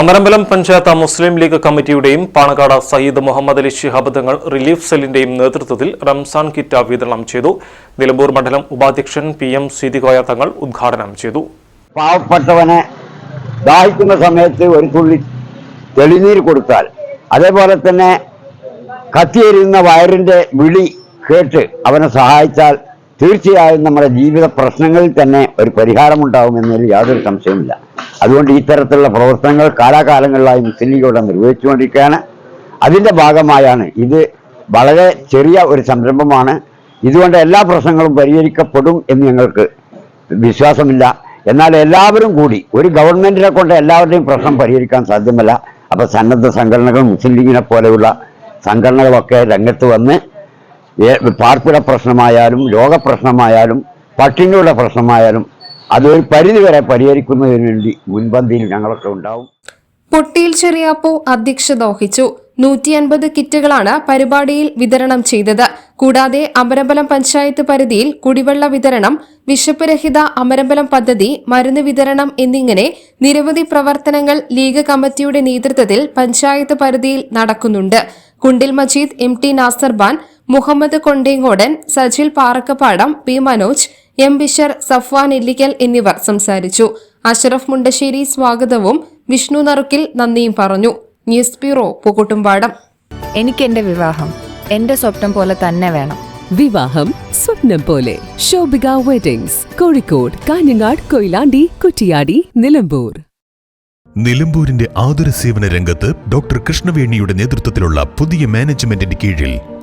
അമരമ്പലം പഞ്ചായത്ത് മുസ്ലിം ലീഗ് കമ്മിറ്റിയുടെയും പാണക്കാട് സയ്യിദ് മുഹമ്മദ് അലി ശിഹാബ് തങ്ങൾ റിലീഫ് സെല്ലിന്റെയും നേതൃത്വത്തിൽ റംസാൻ കിറ്റ് വിതരണം ചെയ്തു. നിലമ്പൂർ മണ്ഡലം ഉപാധ്യക്ഷൻ പി എം സീതികോയ തങ്ങൾ ഉദ്ഘാടനം ചെയ്തു. പാവപ്പെട്ടവനെ ദാഹിക്കുന്ന സമയത്ത് ഒരു തുള്ളി തെളിനീര് കൊടുത്താൽ അതേപോലെ തന്നെ കത്തിയെരിയുന്ന വയറിന്റെ വിളി കേട്ട് അവനെ സഹായിച്ചാൽ തീർച്ചയായും നമ്മുടെ ജീവിത പ്രശ്നങ്ങളിൽ തന്നെ ഒരു പരിഹാരമുണ്ടാകുമെന്നതിൽ യാതൊരു സംശയമില്ല അതുകൊണ്ട് ഇത്തരത്തിലുള്ള പ്രവർത്തനങ്ങൾ കാലാകാലങ്ങളിലായി മുസ്ലിം ലീഗ് ഇവിടെ നിർവഹിച്ചുകൊണ്ടിരിക്കുകയാണ്. അതിന്റെ ഭാഗമായാണ് ഇത് വളരെ ചെറിയ ഒരു സംരംഭമാണ്. ഇതുകൊണ്ട് എല്ലാ പ്രശ്നങ്ങളും പരിഹരിക്കപ്പെടും എന്ന് ഞങ്ങൾക്ക് വിശ്വാസമില്ല. എന്നാൽ എല്ലാവരും കൂടി ഒരു ഗവൺമെന്റിനെ കൊണ്ട് എല്ലാവരുടെയും പ്രശ്നം പരിഹരിക്കാൻ സാധ്യമല്ല. അപ്പോൾ സന്നദ്ധ സംഘടനകൾ മുസ്ലിം ലീഗിനെ പോലെയുള്ള സംഘടനകളൊക്കെ രംഗത്ത് വന്ന് പാർപ്പിട പ്രശ്നമായാലും രോഗപ്രശ്നമായാലും പട്ടിണിയുടെ പ്രശ്നമായാലും അതൊരു പരിധിവരെ പരിഹരിക്കുന്നതിന് വേണ്ടി മുൻപന്തിയിൽ ഞങ്ങളൊക്കെ ഉണ്ടാവും. പൊട്ടിയിൽ ചെറിയാപ്പു അധ്യക്ഷത വഹിച്ചു നൂറ്റി അൻപത് കിറ്റുകളാണ് പരിപാടിയിൽ വിതരണം ചെയ്തത്. കൂടാതെ അമരമ്പലം പഞ്ചായത്ത് പരിധിയിൽ കുടിവെള്ള വിതരണം വിശപ്പുരഹിത അമരമ്പലം പദ്ധതി മരുന്ന് വിതരണം എന്നിങ്ങനെ നിരവധി പ്രവർത്തനങ്ങൾ ലീഗ് കമ്മിറ്റിയുടെ നേതൃത്വത്തിൽ പഞ്ചായത്ത് പരിധിയിൽ നടക്കുന്നുണ്ട്. കുണ്ടിൽ Majeed M T Nasarban Muhammad Kondenkodan Sajil Parakkappadam P Manoj M Bishar Safwan Illikkal എന്നിവർ സംസാരിച്ചു. അഷറഫ് മുണ്ടശ്ശേരി സ്വാഗതവും വിഷ്ണു നറുക്കിൽ നന്ദിയും പറഞ്ഞു. News bureau Pookkottumpadam. എനിക്ക് എന്റെ വിവാഹം എന്റെ സ്വപ്നം പോലെ തന്നെ വേണം. വിവാഹം സ്വപ്നം പോലെ. ശോഭിക വെഡിങ്സ് കോഴിക്കോട് കാഞ്ഞങ്ങാട് കൊയിലാണ്ടി കുറ്റിയാടി നിലമ്പൂർ. നിലമ്പൂരിന്റെ ആതുര സേവന രംഗത്ത് ഡോക്ടർ കൃഷ്ണവേണിയുടെ നേതൃത്വത്തിലുള്ള പുതിയ മാനേജ്മെന്റിന്റെ കീഴിൽ